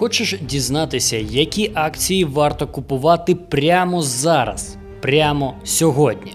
Хочеш дізнатися, які акції варто купувати прямо зараз, прямо сьогодні,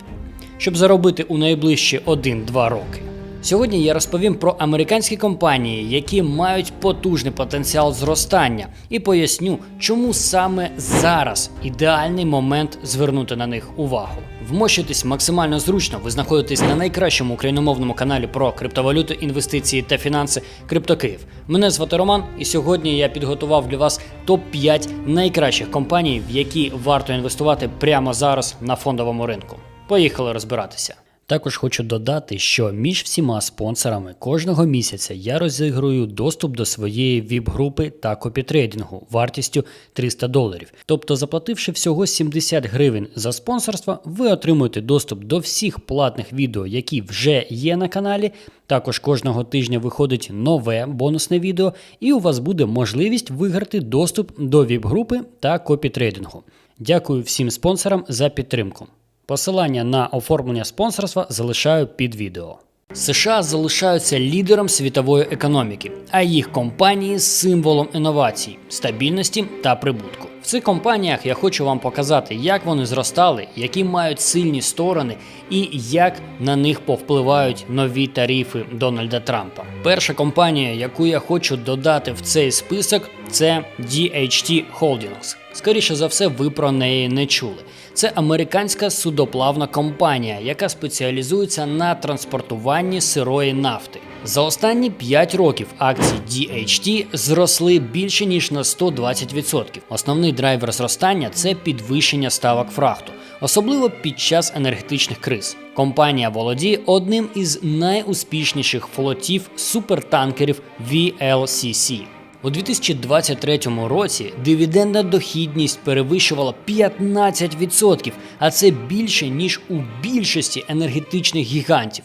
щоб заробити у найближчі 1-2 роки? Сьогодні я розповім про американські компанії, які мають потужний потенціал зростання, і поясню, чому саме зараз ідеальний момент звернути на них увагу. Вмощуйтесь максимально зручно. Ви знаходитесь на найкращому україномовному каналі про криптовалюти, інвестиції та фінанси Криптокиїв. Мене звати Роман, і сьогодні я підготував для вас топ 5 найкращих компаній, в які варто інвестувати прямо зараз на фондовому ринку. Поїхали розбиратися. Також хочу додати, що між всіма спонсорами кожного місяця я розігрую доступ до своєї віп-групи та копітрейдингу вартістю 300 доларів. Тобто, заплативши всього 70 гривень за спонсорство, ви отримуєте доступ до всіх платних відео, які вже є на каналі. Також кожного тижня виходить нове бонусне відео, і у вас буде можливість виграти доступ до віп-групи та копітрейдингу. Дякую всім спонсорам за підтримку. Посилання на оформлення спонсорства залишаю під відео. США залишаються лідером світової економіки, а їх компанії символом інновацій, стабільності та прибутку. В цих компаніях я хочу вам показати, як вони зростали, які мають сильні сторони і як на них повпливають нові тарифи Дональда Трампа. Перша компанія, яку я хочу додати в цей список, це DHT Holdings. Скоріше за все, ви про неї не чули. Це американська судоплавна компанія, яка спеціалізується на транспортуванні сирої нафти. За останні 5 років акції DHT зросли більше ніж на 120%. Основний драйвер зростання це підвищення ставок фрахту, особливо під час енергетичних криз. Компанія володіє одним із найуспішніших флотів супертанкерів VLCC. У 2023 році дивідендна дохідність перевищувала 15%, а це більше ніж у більшості енергетичних гігантів.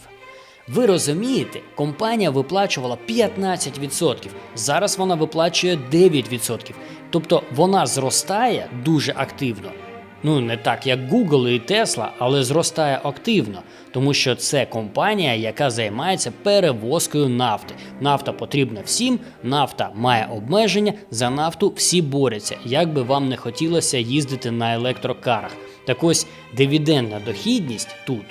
Ви розумієте, компанія виплачувала 15%, зараз вона виплачує 9%. Тобто вона зростає дуже активно. Ну, не так як Google і Tesla, але зростає активно, тому що це компанія, яка займається перевозкою нафти. Нафта потрібна всім, нафта має обмеження, за нафту всі борються, як би вам не хотілося їздити на електрокарах. Так ось дивідендна дохідність тут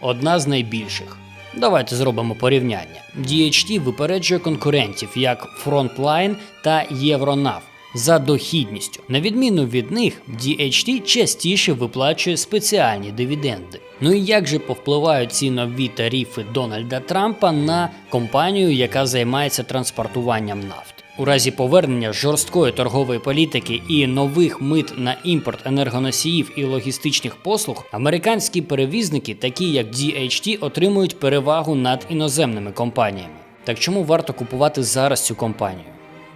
одна з найбільших. Давайте зробимо порівняння. DHT випереджує конкурентів як Frontline та Євронав за дохідністю. На відміну від них, DHT частіше виплачує спеціальні дивіденди. Ну і як же повпливають ці нові тарифи Дональда Трампа на компанію, яка займається транспортуванням нафти? У разі повернення жорсткої торгової політики і нових мит на імпорт енергоносіїв і логістичних послуг, американські перевізники, такі як DHT, отримують перевагу над іноземними компаніями. Так чому варто купувати зараз цю компанію?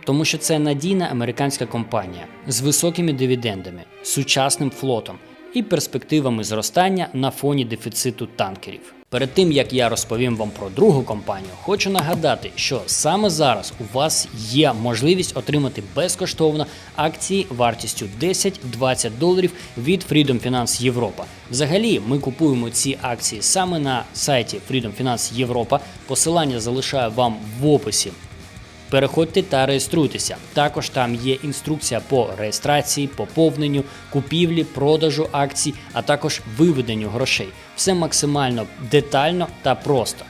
Тому що це надійна американська компанія з високими дивідендами, сучасним флотом і перспективами зростання на фоні дефіциту танкерів. Перед тим як я розповім вам про другу компанію, хочу нагадати, що саме зараз у вас є можливість отримати безкоштовно акції вартістю 10-20 доларів від Freedom Finance Європа. Взагалі, ми купуємо ці акції саме на сайті Freedom Finance Європа. Посилання залишаю вам в описі Переходьте та реєструйтеся. Також там є інструкція по реєстрації, поповненню, купівлі, продажу акцій, а також виведенню грошей. Все максимально детально та просто.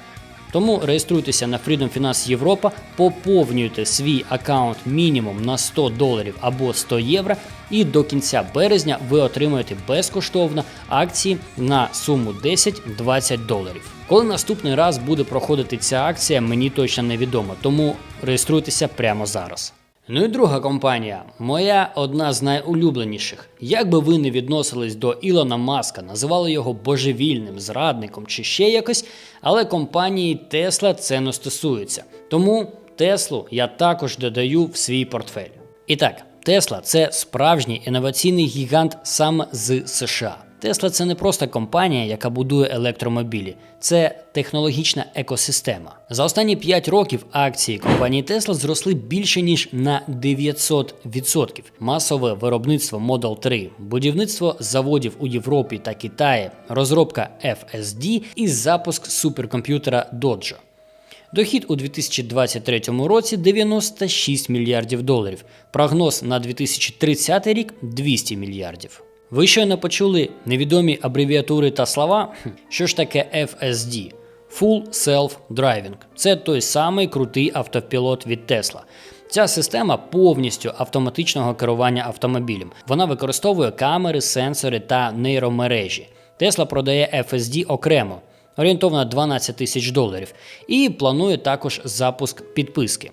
Тому реєструйтеся на Freedom Finance Європа, поповнюйте свій аккаунт мінімум на 100 доларів або 100 євро, і до кінця березня ви отримаєте безкоштовно акції на суму 10-20 доларів. Коли наступний раз буде проходити ця акція, мені точно невідомо, тому реєструйтеся прямо зараз. Ну і друга компанія, моя одна з найулюбленіших. Як би ви не відносились до Ілона Маска, називали його божевільним, зрадником чи ще якось, але компанії Tesla це не стосується. Тому Теслу я також додаю в свій портфель. І так, Tesla – це справжній інноваційний гігант саме з США. Тесла це не просто компанія, яка будує електромобілі, це технологічна екосистема. За останні 5 років акції компанії Tesla зросли більше ніж на 900%. Масове виробництво Model 3, будівництво заводів у Європі та Китаї, розробка FSD і запуск суперкомп'ютера Dojo. Дохід у 2023 році 96 мільярдів доларів. Прогноз на 2030 рік 200 мільярдів. Ви щойно почули невідомі абревіатури та слова. Що ж таке FSD? Full Self Driving. Це той самий крутий автопілот від Tesla. Ця система повністю автоматичного керування автомобілем. Вона використовує камери, сенсори та нейромережі. Tesla продає FSD окремо, орієнтовно 12 тисяч доларів, і планує також запуск підписки.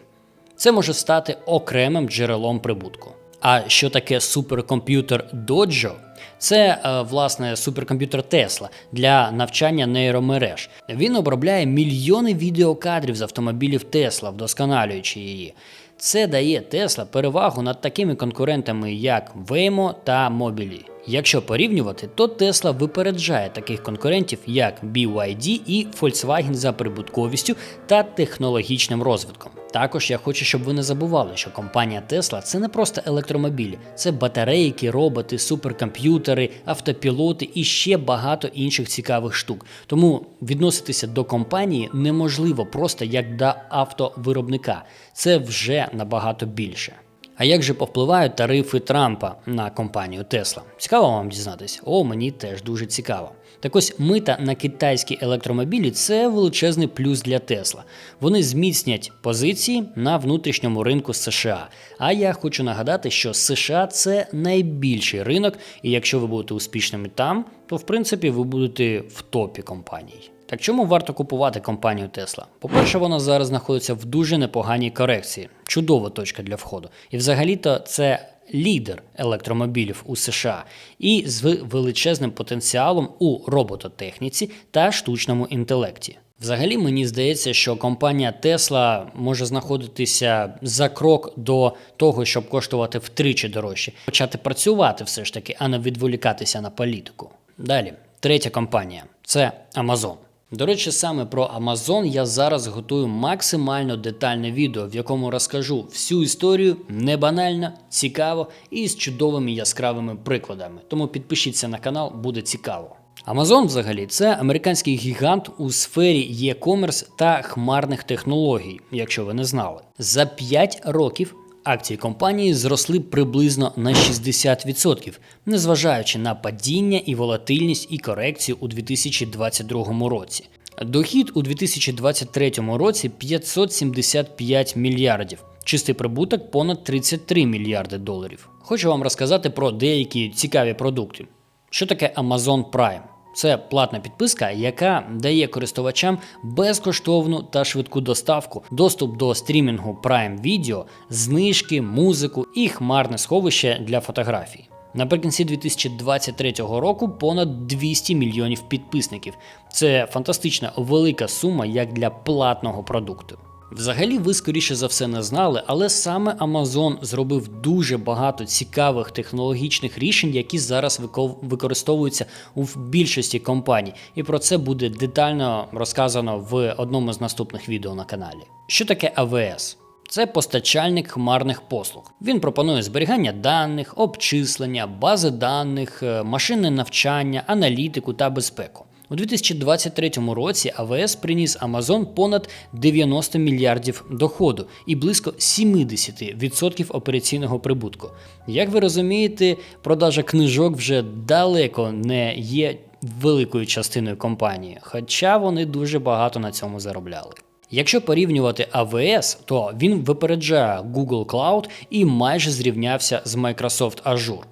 Це може стати окремим джерелом прибутку. А що таке суперкомп'ютер Доджо? Це е, власне суперкомп'ютер Тесла для навчання нейромереж. Він обробляє мільйони відеокадрів з автомобілів Тесла, вдосконалюючи її. Це дає Тесла перевагу над такими конкурентами, як Waymo та Mobily. Якщо порівнювати, то Tesla випереджає таких конкурентів, як BYD і Volkswagen за прибутковістю та технологічним розвитком. Також я хочу, щоб ви не забували, що компанія Tesla це не просто електромобілі, це батарейки, роботи, суперкомп'ютери, автопілоти і ще багато інших цікавих штук. Тому відноситися до компанії неможливо просто як до автовиробника. Це вже набагато більше. А як же повпливають тарифи Трампа на компанію Tesla? Цікаво вам дізнатись? О, мені теж дуже цікаво. Так ось мита на китайські електромобілі це величезний плюс для Tesla. Вони зміцнять позиції на внутрішньому ринку США. А я хочу нагадати, що США це найбільший ринок, і якщо ви будете успішними там, то в принципі ви будете в топі компаній. Так чому варто купувати компанію Tesla? По-перше, вона зараз знаходиться в дуже непоганій корекції, чудова точка для входу. І взагалі-то це лідер електромобілів у США і з величезним потенціалом у робототехніці та штучному інтелекті. Взагалі мені здається, що компанія Tesla може знаходитися за крок до того, щоб коштувати втричі дорожче, почати працювати все ж таки, а не відволікатися на політику. Далі, третя компанія це Amazon. До речі, саме про Amazon я зараз готую максимально детальне відео, в якому розкажу всю історію не банально, цікаво і з чудовими яскравими прикладами. Тому підпишіться на канал, буде цікаво. Amazon взагалі це американський гігант у сфері e-commerce та хмарних технологій, якщо ви не знали. За 5 років акції компанії зросли приблизно на 60%, незважаючи на падіння і волатильність і корекцію у 2022 році. Дохід у 2023 році 575 мільярдів, чистий прибуток понад 33 мільярди доларів. Хочу вам розказати про деякі цікаві продукти. Що таке Amazon Prime? Це платна підписка, яка дає користувачам безкоштовну та швидку доставку, доступ до стрімінгу Prime Video, знижки, музику і хмарне сховище для фотографій. Наприкінці 2023 року понад 200 мільйонів підписників. Це фантастична велика сума як для платного продукту. Взагалі, ви скоріше за все не знали, але саме Amazon зробив дуже багато цікавих технологічних рішень, які зараз використовуються у більшості компаній. І про це буде детально розказано в одному з наступних відео на каналі. Що таке AWS? Це постачальник хмарних послуг. Він пропонує зберігання даних, обчислення, бази даних, е, машинне навчання, аналітику та безпеку. У 2023 році АВС приніс Amazon понад 90 мільярдів доходу і близько 70% операційного прибутку. Як ви розумієте, продажа книжок вже далеко не є великою частиною компанії, хоча вони дуже багато на цьому заробляли. Якщо порівнювати AWS, то він випереджає Google Cloud і майже зрівнявся з Microsoft Azure.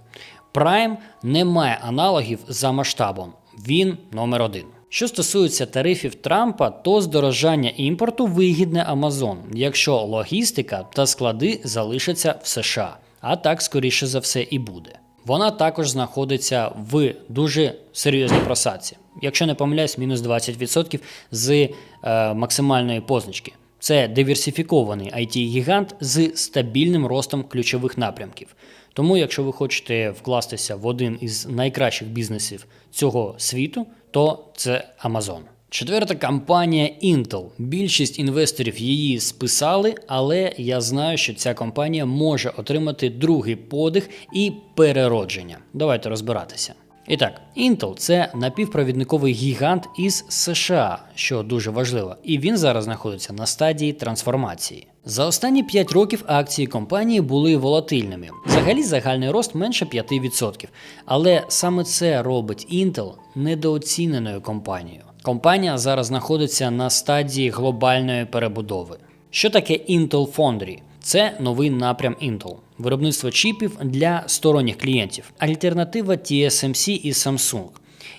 Prime не має аналогів за масштабом. Він номер один. Що стосується тарифів Трампа, то здорожання імпорту вигідне Amazon, якщо логістика та склади залишаться в США, а так скоріше за все і буде. Вона також знаходиться в дуже серйозній просадці. Якщо не помиляюсь, мінус 20% з е, максимальної позначки. Це диверсифікований it гігант з стабільним ростом ключових напрямків. Тому, якщо ви хочете вкластися в один із найкращих бізнесів цього світу, то це Amazon. Четверта компанія Intel. Більшість інвесторів її списали, але я знаю, що ця компанія може отримати другий подих і переродження. Давайте розбиратися. І так, Intel це напівпровідниковий гігант із США, що дуже важливо, і він зараз знаходиться на стадії трансформації. За останні 5 років акції компанії були волатильними. Взагалі загальний рост менше 5%. Але саме це робить Intel недооціненою компанією. Компанія зараз знаходиться на стадії глобальної перебудови. Що таке Intel Foundry? Це новий напрям Intel. Виробництво чіпів для сторонніх клієнтів, альтернатива TSMC і Samsung.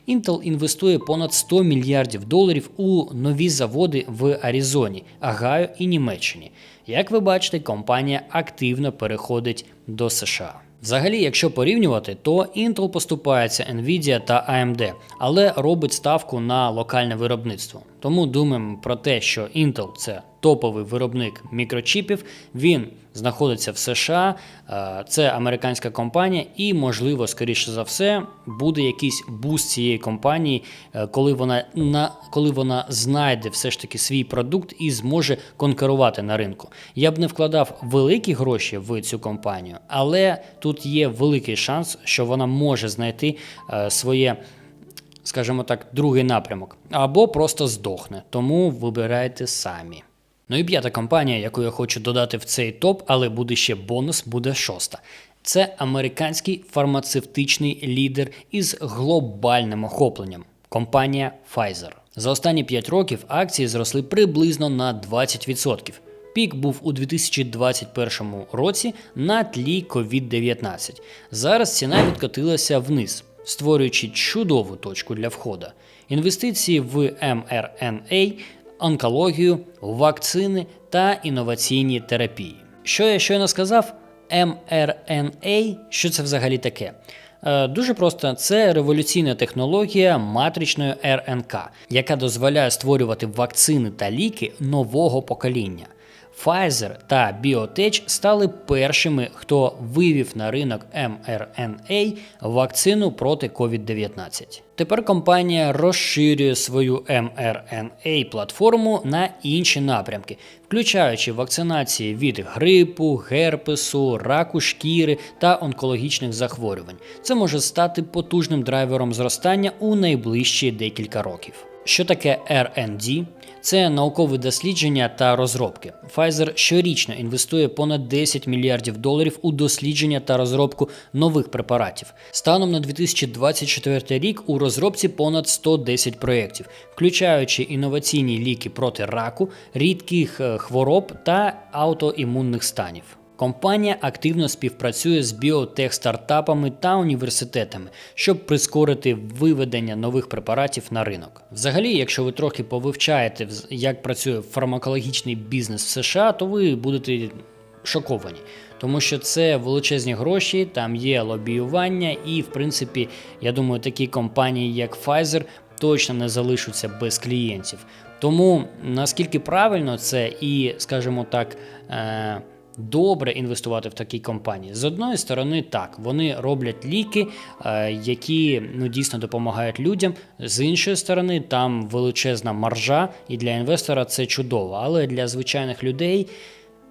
Intel інвестує понад 100 мільярдів доларів у нові заводи в Аризоні, Агаю і Німеччині. Як ви бачите, компанія активно переходить до США. Взагалі, якщо порівнювати, то Intel поступається Nvidia та AMD, але робить ставку на локальне виробництво. Тому думаємо про те, що Intel це топовий виробник мікрочіпів. Він знаходиться в США, е, це американська компанія, і, можливо, скоріше за все, буде якийсь буст цієї компанії, е, коли вона на коли вона знайде все ж таки свій продукт і зможе конкурувати на ринку. Я б не вкладав великі гроші в цю компанію, але тут є великий шанс, що вона може знайти е, своє скажімо так, другий напрямок, або просто здохне. Тому вибирайте самі. Ну і п'ята компанія, яку я хочу додати в цей топ, але буде ще бонус, буде шоста. Це американський фармацевтичний лідер із глобальним охопленням компанія Pfizer. За останні 5 років акції зросли приблизно на 20%. Пік був у 2021 році на тлі COVID-19. Зараз ціна відкотилася вниз створюючи чудову точку для входу. Інвестиції в mRNA, онкологію, вакцини та інноваційні терапії. Що я щойно сказав? mRNA, що це взагалі таке? Е, дуже просто це революційна технологія матричної РНК, яка дозволяє створювати вакцини та ліки нового покоління. Pfizer та Biotech стали першими, хто вивів на ринок mRNA вакцину проти COVID-19. Тепер компанія розширює свою mRNA платформу на інші напрямки, включаючи вакцинації від грипу, герпесу, раку шкіри та онкологічних захворювань. Це може стати потужним драйвером зростання у найближчі декілька років. Що таке R&D? Це наукові дослідження та розробки. Pfizer щорічно інвестує понад 10 мільярдів доларів у дослідження та розробку нових препаратів. Станом на 2024 рік у розробці понад 110 проєктів, включаючи інноваційні ліки проти раку, рідких е, хвороб та аутоімунних станів. Компанія активно співпрацює з біотех-стартапами та університетами, щоб прискорити виведення нових препаратів на ринок. Взагалі, якщо ви трохи повивчаєте, як працює фармакологічний бізнес в США, то ви будете шоковані. Тому що це величезні гроші, там є лобіювання, і, в принципі, я думаю, такі компанії, як Pfizer, точно не залишаться без клієнтів. Тому наскільки правильно це і, скажімо так, е, добре інвестувати в такі компанії. З одної сторони, так, вони роблять ліки, е, які ну, дійсно допомагають людям. З іншої сторони, там величезна маржа, і для інвестора це чудово. Але для звичайних людей.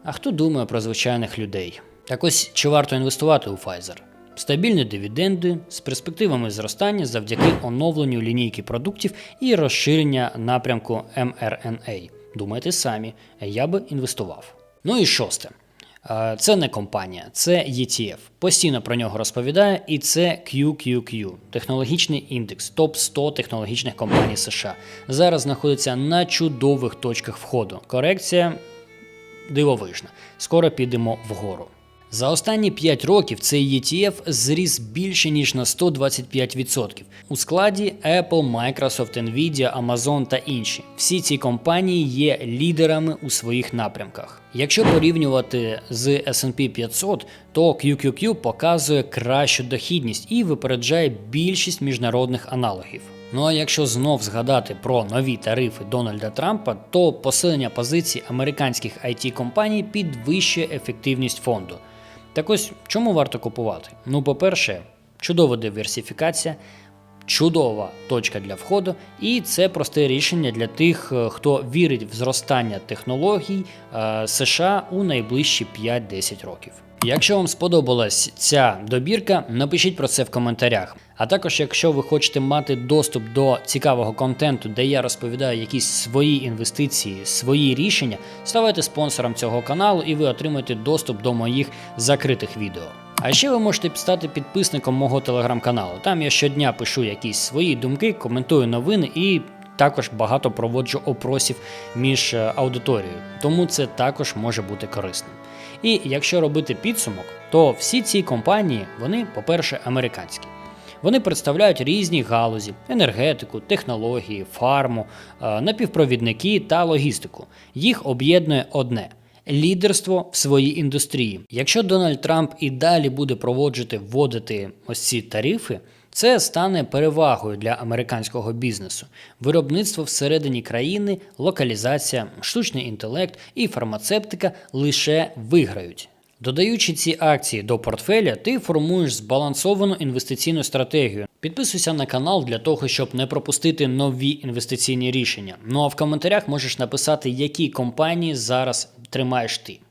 А хто думає про звичайних людей? Так ось чи варто інвестувати у Pfizer? Стабільні дивіденди з перспективами зростання завдяки оновленню лінійки продуктів і розширення напрямку mRNA. Думайте самі, я би інвестував. Ну і шосте. Це не компанія, це ETF. Постійно про нього розповідає, і це QQQ технологічний індекс, топ 100 технологічних компаній США. Зараз знаходиться на чудових точках входу. Корекція дивовижна. Скоро підемо вгору. За останні 5 років цей ETF зріс більше ніж на 125%. У складі Apple, Microsoft, Nvidia, Amazon та інші. Всі ці компанії є лідерами у своїх напрямках. Якщо порівнювати з SP 500, то QQQ показує кращу дохідність і випереджає більшість міжнародних аналогів. Ну а якщо знов згадати про нові тарифи Дональда Трампа, то посилення позицій американських it компаній підвищує ефективність фонду. Так ось чому варто купувати? Ну, по-перше, чудова диверсифікація, чудова точка для входу, і це просте рішення для тих, е, хто вірить в зростання технологій е, США у найближчі 5-10 років. Якщо вам сподобалась ця добірка, напишіть про це в коментарях. А також, якщо ви хочете мати доступ до цікавого контенту, де я розповідаю якісь свої інвестиції, свої рішення, ставайте спонсором цього каналу і ви отримаєте доступ до моїх закритих відео. А ще ви можете стати підписником мого телеграм-каналу. Там я щодня пишу якісь свої думки, коментую новини і також багато проводжу опросів між е, аудиторією. Тому це також може бути корисним. І якщо робити підсумок, то всі ці компанії, вони, по-перше, американські. Вони представляють різні галузі: енергетику, технології, фарму, е, напівпровідники та логістику. Їх об'єднує одне. Лідерство в своїй індустрії. Якщо Дональд Трамп і далі буде проводжити вводити ось ці тарифи, це стане перевагою для американського бізнесу. Виробництво всередині країни, локалізація, штучний інтелект і фармацевтика лише виграють. Додаючи ці акції до портфеля, ти формуєш збалансовану інвестиційну стратегію. Підписуйся на канал для того, щоб не пропустити нові інвестиційні рішення. Ну а в коментарях можеш написати, які компанії зараз тримаєш ти.